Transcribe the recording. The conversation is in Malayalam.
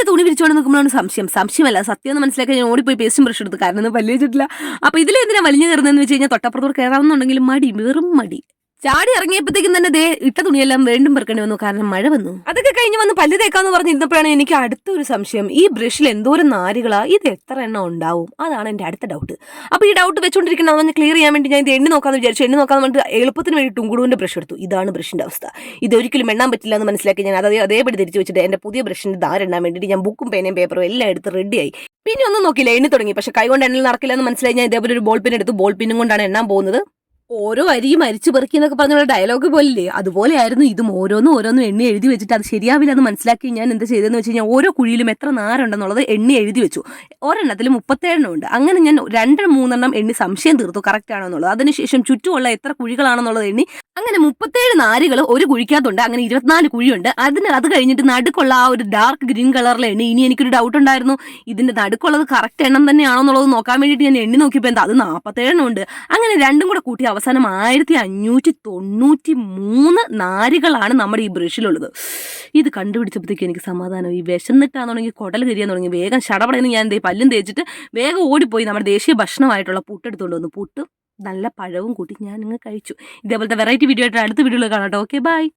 എന്നിട്ട് തുണി വിരിച്ചോണ്ട് നിൽക്കുമ്പോഴാണ് സംശയം. സംശയമല്ല സത്യം എന്ന് മനസ്സിലാക്കി ഞാൻ ഓടിപ്പോയി പേസ്റ്റും ബ്രഷ് എടുത്ത് കാരണം ഒന്നും വലിയ വെച്ചിട്ടില്ല. അപ്പൊ ഇതിലെന്തിനാ വലിഞ്ഞു കയറുന്നതെന്ന് വെച്ച് കഴിഞ്ഞാൽ തൊട്ടപ്പുറത്തോട് കയറാമെന്നുണ്ടെങ്കിൽ മടി വെറും മടി. ചാടി ഇറങ്ങിയപ്പോഴത്തേക്കും തന്നെ ദേ ഇട്ട തുണിയെല്ലാം വീണ്ടും പെറുക്കേണ്ടി വന്നു. കാരണം മഴ വന്നു. അതൊക്കെ കഴിഞ്ഞ് വന്ന് പല്ല് തേക്കാന്ന് പറഞ്ഞിരുന്നപ്പോഴാണ് എനിക്ക് അടുത്തൊരു സംശയം. ഈ ബ്രഷിൽ എന്തോരം നാരുകളാ? ഇത് എത്ര എണ്ണം ഉണ്ടാവും? അതാണ് എന്റെ അടുത്ത ഡൗട്ട് അപ്പോൾ ഈ ഡൗട്ട് വെച്ചുകൊണ്ടിരിക്കുന്ന അവന് ക്ലിയർ ചെയ്യാൻ വേണ്ടി ഞാൻ ഇത് എണ്ണി നോക്കാന്ന് വിചാരിച്ചു. എണ്ണി നോക്കാന്ന് പറഞ്ഞിട്ട് എളുപ്പത്തിന് വേണ്ടി ടുങ്കുടുവിന്റെ ബ്രഷ് എടുത്തു. ഇതാണ് ബ്രഷിന്റെ അവസ്ഥ. ഇത് ഒരിക്കലും എണ്ണാൻ പറ്റില്ല എന്ന് മനസ്സിലാക്കി ഞാൻ അതേ അതേപടി തിരിച്ചു വെച്ചിട്ട് എന്റെ പുതിയ ബ്രഷിന്റെ ധാരെണ്ണാൻ വേണ്ടിയിട്ട് ഞാൻ ബുക്കും പേനയും പേപ്പറും എല്ലാം എടുത്ത് റെഡിയായി പിന്നെ ഒന്നും നോക്കില്ല എണ്ണി തുടങ്ങി. പക്ഷേ കൈകൊണ്ട് എണ്ണൽ നടക്കില്ല എന്ന് മനസ്സിലായി. ഞാൻ ഇതേപോലെ ഒരു ബോൾ പിൻ എടുത്ത്. ബോൾ പിന്നും കൊണ്ടാണ് എണ്ണാൻ പോകുന്നത്. ഓരോ അരിയും അരിച്ചു പെറുക്കിന്നൊക്കെ പറഞ്ഞുള്ള ഡയലോഗ് പോലില്ലേ? അതുപോലെയായിരുന്നു ഇതും ഓരോന്നും ഓരോന്നും എണ്ണി എഴുതി വെച്ചിട്ട് അത് ശരിയാവില്ല എന്ന് മനസ്സിലാക്കി ഞാൻ എന്താ ചെയ്തതെന്ന് വെച്ച് കഴിഞ്ഞാൽ ഓരോ കുഴിയിലും എത്ര നാരുണ്ടെന്നുള്ളത് എണ്ണി എഴുതി വെച്ചു. ഒരെണ്ണത്തിൽ മുപ്പത്തേഴെണ്ണം ഉണ്ട്. അങ്ങനെ ഞാൻ രണ്ട് മൂന്നെണ്ണം എണ്ണി സംശയം തീർത്തു. കറക്റ്റ് ആണോ എന്നുള്ളത്. അതിനുശേഷം ചുറ്റുമുള്ള എത്ര കുഴികളാണെന്നുള്ളത് എണ്ണി അങ്ങനെ മുപ്പത്തേഴ് നാരുകൾ ഒരു കുഴിക്കകത്തുണ്ട് അങ്ങനെ ഇരുപത്തിനാല് കുഴിയുണ്ട്. അതിന് അത് കഴിഞ്ഞിട്ട് നടുക്കുള്ള ആ ഒരു ഡാർക്ക് ഗ്രീൻ കളറിലെ എണ്ണ. ഇനി എനിക്കൊരു ഡൗട്ട് ഉണ്ടായിരുന്നു ഇതിന്റെ നടുക്കുള്ളത് കറക്റ്റ് എണ്ണം തന്നെയാണോ എന്നുള്ളത് നോക്കാൻ വേണ്ടിയിട്ട് ഞാൻ എണ്ണി നോക്കിയപ്പോൾ എന്താ അത് നാൽപ്പത്തേഴെണ്ണം ഉണ്ട്. അങ്ങനെ രണ്ടും കൂടെ കൂട്ടി അവസാനം ആയിരത്തി അഞ്ഞൂറ്റി തൊണ്ണൂറ്റി മൂന്ന് നാരുകളാണ് നമ്മുടെ ഈ ബ്രഷിലുള്ളത്. ഇത് കണ്ടുപിടിച്ചപ്പോഴത്തേക്ക് എനിക്ക് സമാധാനം ഈ വിശന്നിട്ടാണെന്നുണ്ടെങ്കിൽ കുടൽ കരിയാൻ തുടങ്ങി വേഗം ഷടപടയെന്ന് ഞാൻ പല്ലും തേച്ചിട്ട് വേഗം ഓടിപ്പോയി നമ്മുടെ ദേശീയ ഭക്ഷണമായിട്ടുള്ള പുട്ടെടുത്തുകൊണ്ട് വന്നു. പുട്ട് നല്ല പഴവും കൂട്ടി ഞാൻ ഇങ്ങ് കഴിച്ചു. ഇതേപോലത്തെ വെറൈറ്റി വീഡിയോ ആയിട്ട് അടുത്ത വീഡിയോയിൽ കാണാം ഓക്കെ ബൈ